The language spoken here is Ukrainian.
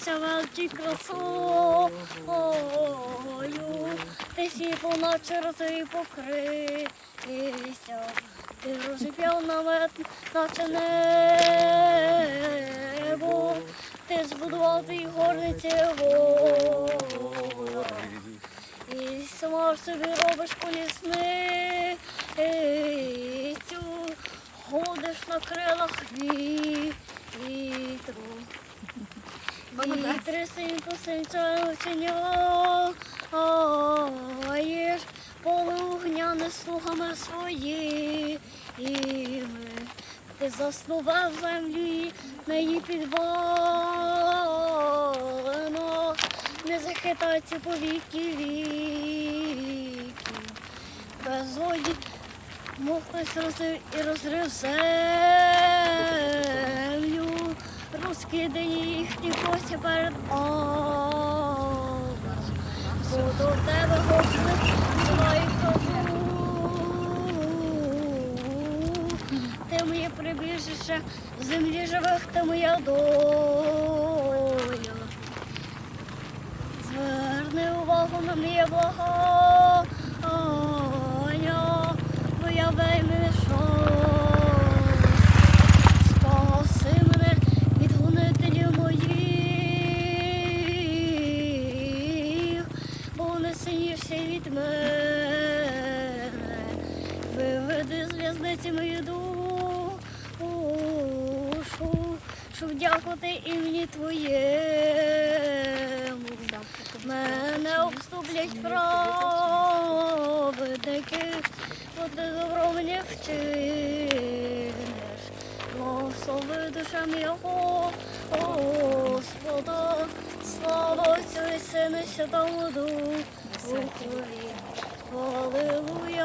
вся величі красою, ти світло наче роси покрися, ти розіп'яв намет, наче небо, ти збудував твій горниці гора. І сама собі робиш колісницю, ходиш на крилах вітру. Вітри синь посинчаєш, поле огняне слугами своїми. Ти заснував землі, неї підвалено, не захитається по віки віки. Безодні, мов хтось розрив і розрив землю, розкидані їхні кості перед образом. Бо до тебе, Господи, свої кажу. Ти моє прибіжище, в землі живих, ти моя доля. Зверни увагу на моє благання, від мене. Виведи з в'язниці мою душу, щоб дякувати імені Твоєму. Мене обступлять праведники, бо ти добро мені вчиниш. Благослови душа його, Господа, слава Отцю і Сину Святому аллилуйя, аллилуйя,